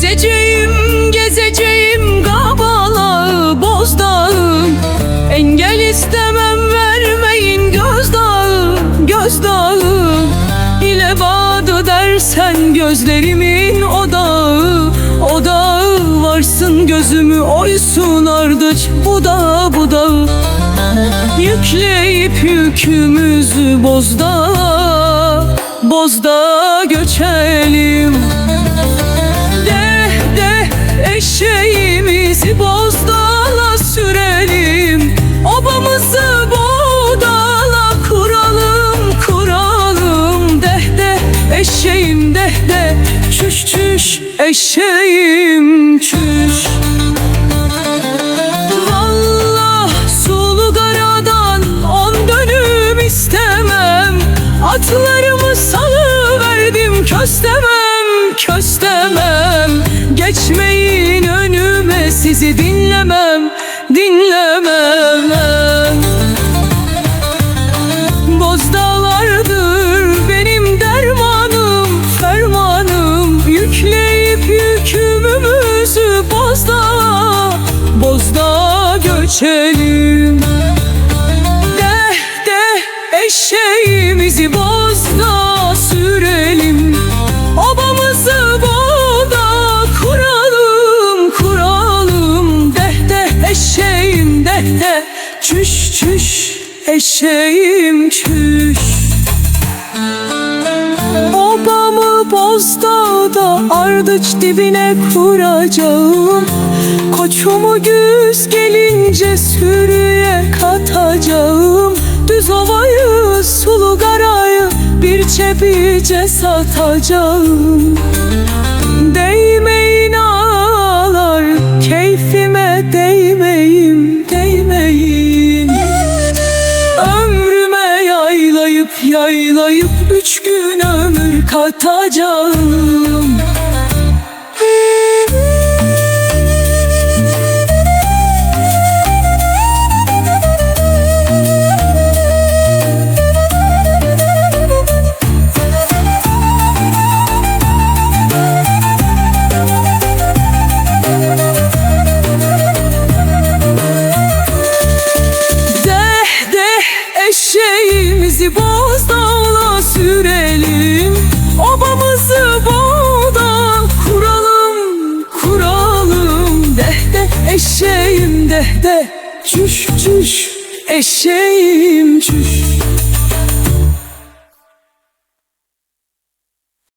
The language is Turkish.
Gezeceğim, gezeceğim Kabalağı, Bozdağı. Engel istemem vermeyin Gözdağı, Gözdağı. İle bağdı dersen gözlerimin odağı. Odağı varsın gözümü oysun ardıç budağı budağı Yükleyip yükümüzü bozdağı Bozdağı de çüş çüş eşeğim çüş. Vallah sulu garadan on dönüm istemem. Atlarımı salıverdim köstemem köstemem. Geçmeyin önüme sizi dinlemem göçelim De de eşeğimizi bozda sürelim. Obamızı boğda kuralım, kuralım. Deh de eşeğim deh de çüş çüş. Eşeğim çüş. Obamı bozdağda ardıç dibine kuracağım. Koçumu güz gelince sürüye katacağım. Düz ovayı sulu garayı bir çepice satacağım. Değmeyin ağlar keyfime değmeyin değmeyin. Ömrüme yaylayıp yaylayıp üç gün ömür katacağım deh deh çüş çüş eşeğim çüş